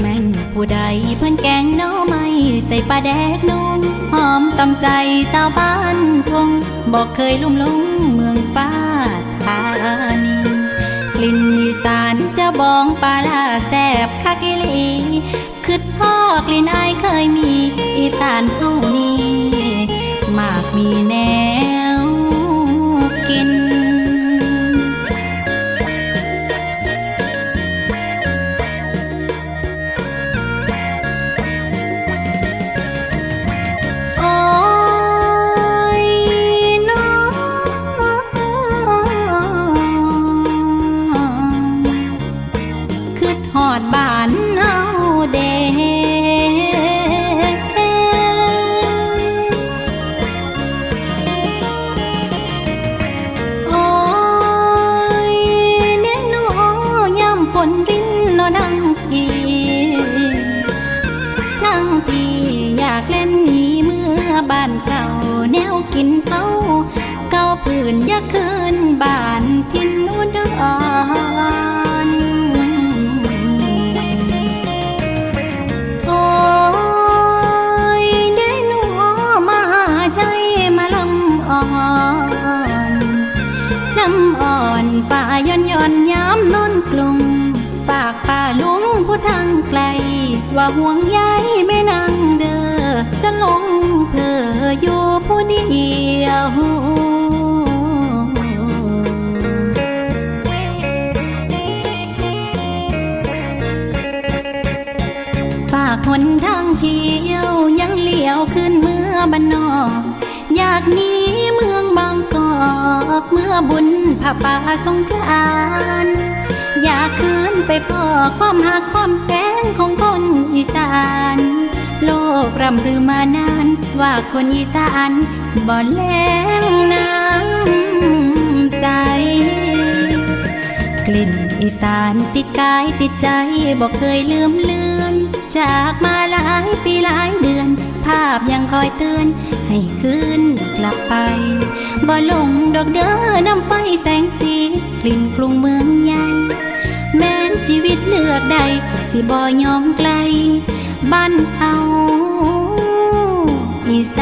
แม่นผู้ใดเพื่อนแกงน้อไม่ใส่ปลาแดกนุ่งหอมตำใจสาวบ้านทงบอกเคยลุ่มลงเมืองป้าธานีกลิ่นอีสานจะบองปลาลาแสบคักอีลีคือพ่อกลิ่นอายเคยมีอีสานเฮา ทั้งที่อยากเล่นหนีเมื่อบ้านเก่าแนวกินเขาเก่าผืนยากคืนบ้านทินอุดรโอ้ยได้หนูมาใจมาลำอ่อนลำอ่อนป่าย้อนย้อนย้ำนนกรุงฝากป่าลุงผู้ทางไกลว่าห่วงใยแม่นางเด้อ จะลงเพออยู่ผู้เดียวฝากหนทางเที่ยวยังเลี้ยวขึ้นเมื่อบ้านนอกอยากหนีเมืองบางกอก เมื่อบุญผ้าป่าสงกรานอยากคืน ไปพ่อความหักความแพงของคนอีสาน โลกรำลือมานานว่าคนอีสานบ่แลงน้ำใจ กลิ่นอีสานติดกายติดใจบอกเคยลืมเลือน จากมาหลายปีหลายเดือน ภาพยังคอยเตือนให้คืนกลับไปบ่ลงดอกเด้อน้ำไฟแสงสี กลิ่นกรุงเมือง ลือกใดสิบ่ยอมไกล บ้านเอาอีส